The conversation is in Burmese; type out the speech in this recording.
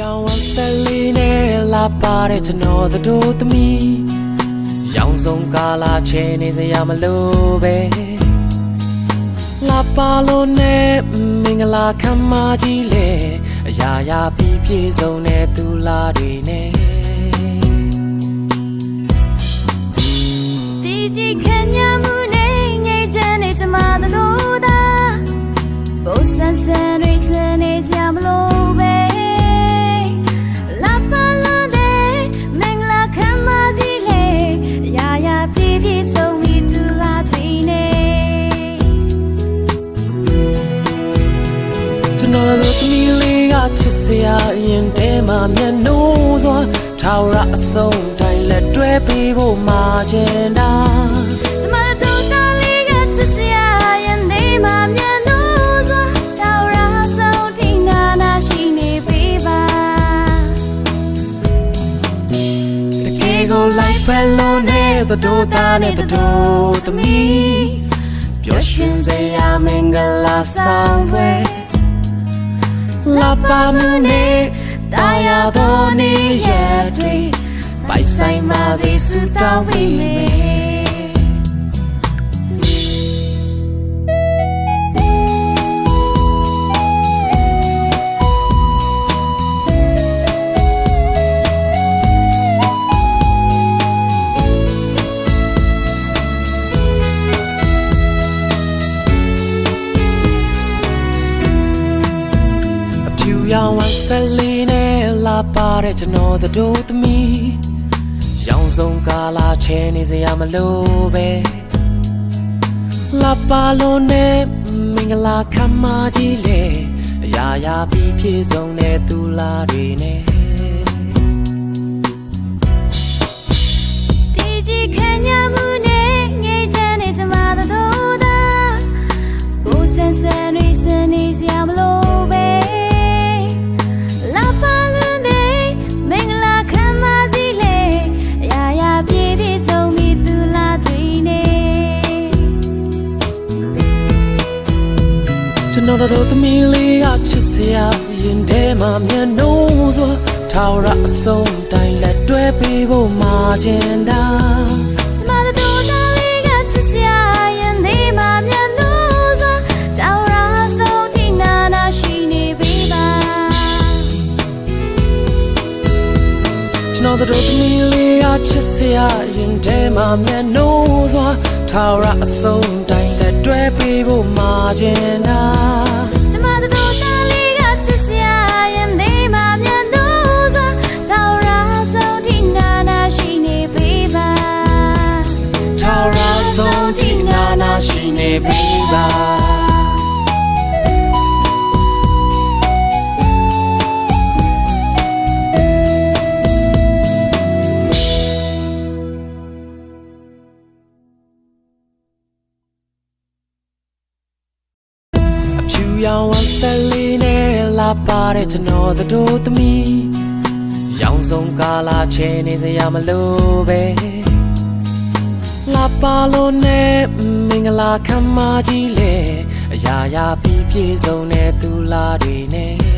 ရောင်ဝဆယ်လေးနဲ့လာပါတဲ့ကျွန်တော်တို့သမီးရောင်စုံကာလာချဲနေစရာမလိုပဲလာပါလို့နဲ့မင်္ဂလာခမ်းမကြီးလေအရာရာပြီးပြည့်စုံတဲ့သူလာတွေနဲ့ဒီကြီးခံရမှုနဲ့ငြိမ်းချမ်းနေကြမှာတို့သာဘုဆန်ဆန်ရိ ချစ်စရာအရင်တည်းမှမျက်နှိုးစွာထာဝရအဆုံးတိုင်းလက်တွဲပေးဖို့မှာချင်တာကျမတို့တော်လေးကချစ်စရာရင်နေမှာမြန်လို့စွာတောက်ရာဆုံးထိနာနာရှိနေပေးပါတကယ်ကိုလိုက်ဖက်လို့နဲ့သတို့သားနဲ့သတို့သမီးပျော်ရွှင်စရာမင်္ဂလာဆောင်ပွဲလာ ပါမနဲ့တာယာသောနေ့ရက်တွေပိုက်ဆိုင်ပါစေဆုတောင်းပေးမယ် ရောင်ဝဆယ်လေးနဲ့လာပါတဲ့ကျွန်တော်တို့သမီးရောင်စုံကာလာချဲနေစရာမလိုပဲလာပါလို့နဲ့မင်္ဂလာခမ်းမကြီးလေအရာရာပြီးပြည့်စုံတဲ့သူလာတွေနဲ့ န်တော်တို့သမီးလေးကချစ်စရာရင်ထဲမှာမျက်နှိုးစွာထာဝရအဆုံးတိုင်းလက်တွဲပေးဖို့မှာချင်တာကျမတို့တော်လေးကချစ်စရာရင်နေမှာမြန်လို့စွာတောက်ရာဆုံးထိနာနာရှိနေပေးပါကျွန်တော်တို့သမီးလေးကချစ်စရာရင်ထဲမှာမျက်နှိုးစွာထာဝရအဆုံးတိုင်းလက် တွဲပေးဖို့မှာချင်တာကျမတို့တော်လေးကချစ်စရာရင်နေမှာမြန်လို့စွာတောက်ရာဆုံးထိနာနာရှိနေပေးပါထာဝရအဆုံးထိနာနာရှိနေပေးပါ ဖြူရောင်ဝဆယ်လေးနဲ့လာပါတဲ့ကျွန်တော်တို့သမီးရောင်စုံကာလာချဲနေစရာမလိုပဲလာပါလို့နဲ့မင်္ဂလာခမ်းမကြီးလေအရာရာပြီးပြည့်စုံတဲ့သူလာတွေနဲ့